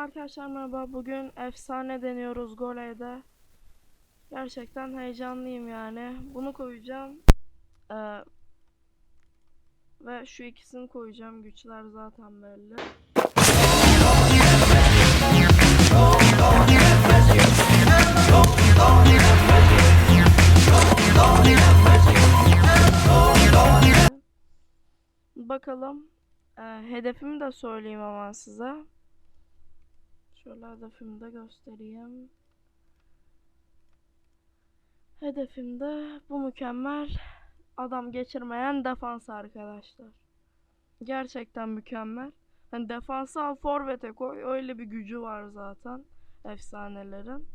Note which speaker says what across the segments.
Speaker 1: Arkadaşlar merhaba. Bugün efsane deniyoruz Gole'de. Gerçekten heyecanlıyım yani. Bunu koyacağım. Ee, ve şu ikisini koyacağım. Güçler zaten belli. Bakalım. Ee, hedefimi de söyleyeyim hemen size. Şöyle hedefimi de göstereyim. Hedefim de bu mükemmel adam geçirmeyen defans arkadaşlar. Gerçekten mükemmel. Hani defansı al forvete koy. Öyle bir gücü var zaten efsanelerin.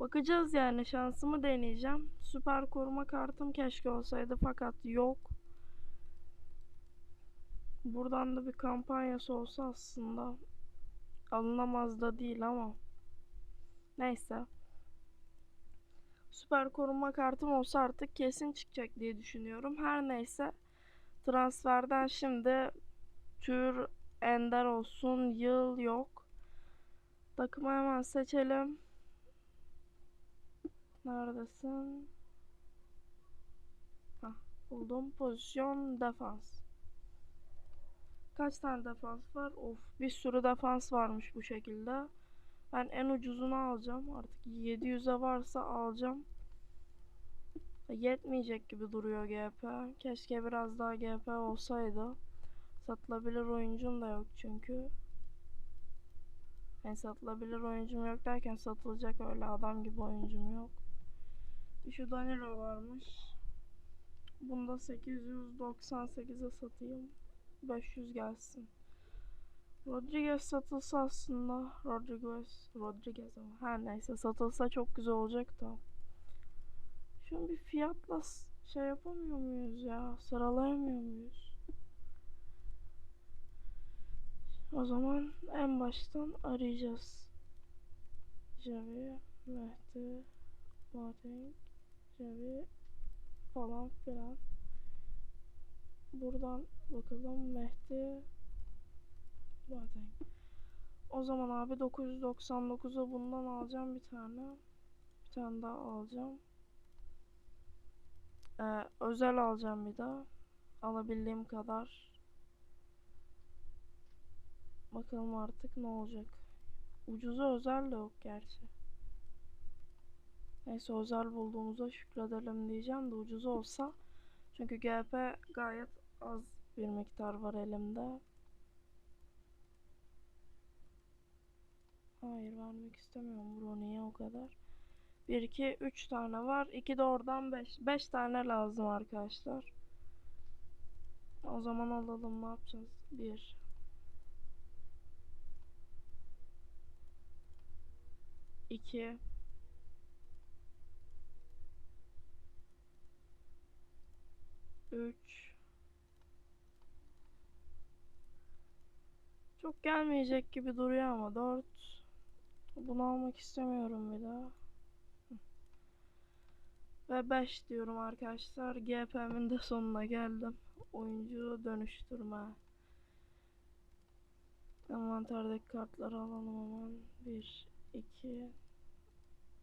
Speaker 1: Bakacağız yani şansımı deneyeceğim. Süper koruma kartım keşke olsaydı fakat yok. Buradan da bir kampanyası olsa aslında alınamaz da değil ama neyse. Süper koruma kartım olsa artık kesin çıkacak diye düşünüyorum. Her neyse transferden şimdi tür ender olsun yıl yok. Takımı hemen seçelim. Neredesin? Hah, buldum. Pozisyon defans. Kaç tane defans var? Of bir sürü defans varmış bu şekilde. Ben en ucuzunu alacağım. Artık 700'e varsa alacağım. Yetmeyecek gibi duruyor GP. Keşke biraz daha GP olsaydı. Satılabilir oyuncum da yok çünkü. Yani satılabilir oyuncum yok derken satılacak öyle adam gibi oyuncum yok. Bir şu Danilo varmış. Bunu da 898'e satayım. 500 gelsin. Rodriguez satılsa aslında Rodriguez Rodriguez ama her neyse satılsa çok güzel olacak da. Şunu bir fiyatla şey yapamıyor muyuz ya? Sıralayamıyor muyuz? O zaman en baştan arayacağız. Javi, Mehdi, Boateng, Javi falan filan. Buradan bakalım Mehdi Boateng. O zaman abi 999'a bundan alacağım bir tane. Bir tane daha alacağım. Ee, özel alacağım bir daha. Alabildiğim kadar. Bakalım artık ne olacak. Ucuza özel de yok gerçi. Neyse özel bulduğumuza şükredelim diyeceğim de ucuz olsa. Çünkü GP gayet az bir miktar var elimde. Hayır vermek istemiyorum Brony'ye o kadar. 1, 2, 3 tane var. 2 de oradan 5. 5 tane lazım arkadaşlar. O zaman alalım ne yapacağız? 1 2 3 Çok gelmeyecek gibi duruyor ama 4 Bunu almak istemiyorum bir daha. Ve 5 diyorum arkadaşlar. GP'min de sonuna geldim. Oyuncu dönüştürme. Envanterdeki kartları alalım hemen. 1, 2,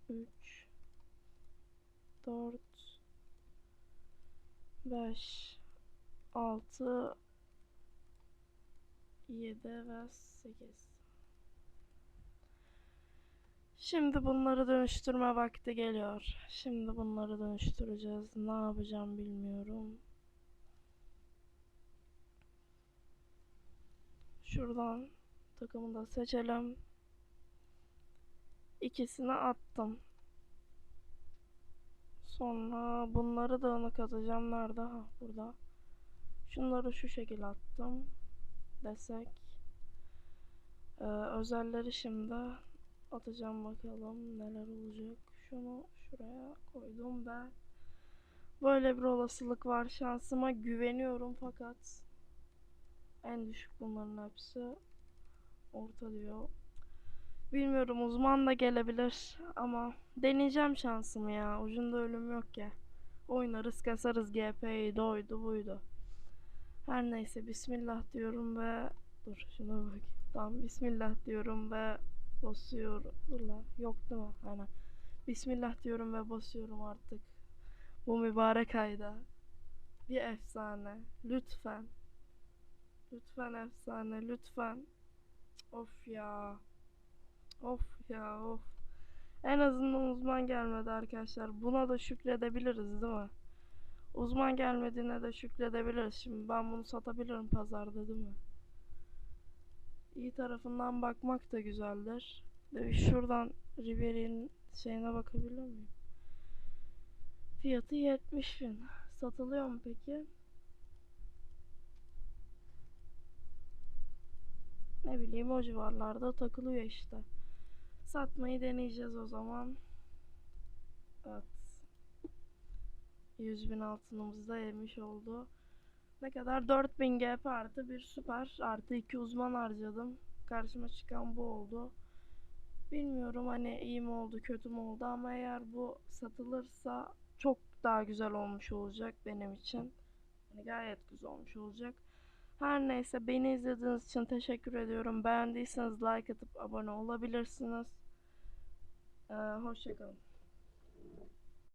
Speaker 1: 3, 4, 5, 6, 7 ve 8. Şimdi bunları dönüştürme vakti geliyor. Şimdi bunları dönüştüreceğiz. Ne yapacağım bilmiyorum. Şuradan takımı da seçelim. İkisini attım. Sonra bunları dağınık atacağım. Nerede? Ha burada. Şunları şu şekilde attım. Desek. Ee, özelleri şimdi atacağım bakalım neler olacak. Şunu şuraya koydum ben. Böyle bir olasılık var. Şansıma güveniyorum fakat en düşük bunların hepsi orta diyor. Bilmiyorum uzman da gelebilir ama deneyeceğim şansımı ya. Ucunda ölüm yok ya. Oynarız kasarız GP'yi doydu buydu. Her neyse bismillah diyorum ve dur şuna bak. Tamam bismillah diyorum ve basıyorum. Dur lan yok değil mi? Aynen. Bismillah diyorum ve basıyorum artık. Bu mübarek ayda. Bir efsane. Lütfen. Lütfen efsane. Lütfen. Of ya. Of ya of. En azından uzman gelmedi arkadaşlar. Buna da şükredebiliriz değil mi? Uzman gelmediğine de şükredebiliriz. Şimdi ben bunu satabilirim pazarda değil mi? İyi tarafından bakmak da güzeldir. De şuradan Ribery'in şeyine bakabilir miyim? Fiyatı 70 bin. Satılıyor mu peki? Ne bileyim o civarlarda takılıyor işte. Satmayı deneyeceğiz o zaman. Evet. 100 bin altınımızı da yemiş oldu. Ne kadar? 4000 GP artı bir süper artı 2 uzman harcadım. Karşıma çıkan bu oldu. Bilmiyorum hani iyi mi oldu kötü mü oldu ama eğer bu satılırsa çok daha güzel olmuş olacak benim için. Yani gayet güzel olmuş olacak. Her neyse beni izlediğiniz için teşekkür ediyorum. Beğendiyseniz like atıp abone olabilirsiniz. Ee, hoşçakalın.